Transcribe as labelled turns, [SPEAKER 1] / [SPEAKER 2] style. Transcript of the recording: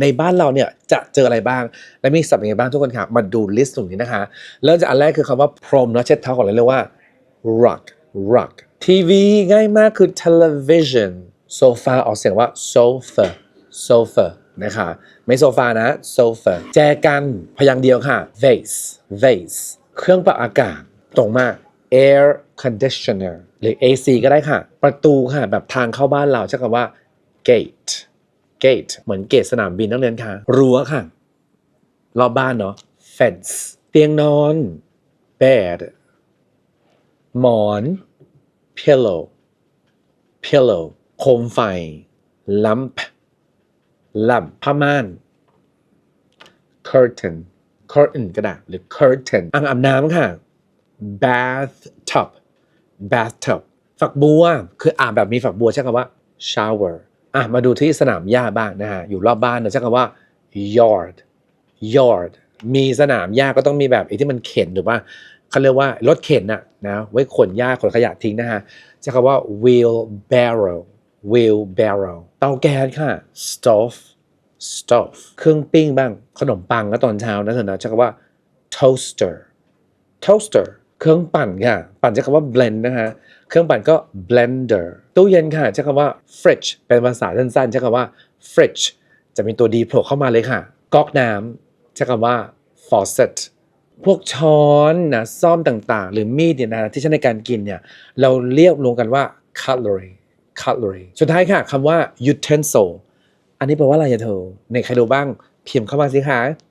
[SPEAKER 1] ในบ้านเราเนี่ยจะเจออะไรบ้าง และมีศัพท์ยังไงบ้างทุกคนค่ะ มาดูลิสต์ตรงนี้นะคะ เริ่มจากอันแรกคือคำว่าพรมเนาะเช็ดเท้าก่อนเลยเรียกว่า rug rug ทีวีง่ายมากคือ television โซฟาออกเสียงว่า sofa sofa นะคะ ไม่โซฟานะ sofa แจกันพยางค์เดียวค่ะ vase vase เครื่องปรับอากาศตรงมาก air conditioner หรือ AC ก็ได้ค่ะ ประตูค่ะ แบบทางเข้าบ้านเราใช้คำว่า gate gate เหมือนเกตสนามบินนักเรียนค่ะ รั้วค่ะ รอบบ้านเนาะ fence เตียงนอน bed หมอน pillow pillow โคมไฟ lamp lamp ผ้าม่าน curtain curtain ก็ได้หรือ curtain อ่างอาบน้ำค่ะ bathtub bathtub ฝักบัว คืออาบแบบมีฝักบัวใช้คำว่า shower อะมาดูที่สนามหญ้าบ้างนะฮะอยู่รอบบ้านเราใช้คำว่า yard yard มีสนามหญ้าก็ต้องมีแบบไอ้ที่มันเข็นหรือว่าเขาเรียกว่ารถเข็นน่ะนะไว้ขนหญ้าขนขยะทิ้งนะฮะใช้คำว่า wheelbarrow wheelbarrow เตาแก๊สค่ะ stove stove เครื่องปิ้งบ้างขนมปังก็ตอนเช้านะเธอนะใช้คำว่า toaster toaster เครื่องปั่นค่ะ ปั่นใช้คำว่า blend นะฮะ เครื่องปั่นก็ blender ตู้เย็นค่ะใช้คำว่า fridge เป็นภาษาสั้นๆใช้คำว่า fridge จะมีตัวดีโผล่เข้ามาเลยค่ะ ก๊อกน้ำใช้คำว่า faucet พวกช้อนนะซ่อมต่างๆ หรือมีดเนี่ยนะที่ใช้ในการกินเนี่ยเราเรียกรวมกันว่า cutlery cutlery สุดท้ายค่ะคำว่า utensil อันนี้แปลว่าอะไรเธอในใครรู้บ้างพิมพ์เข้ามาสิคะ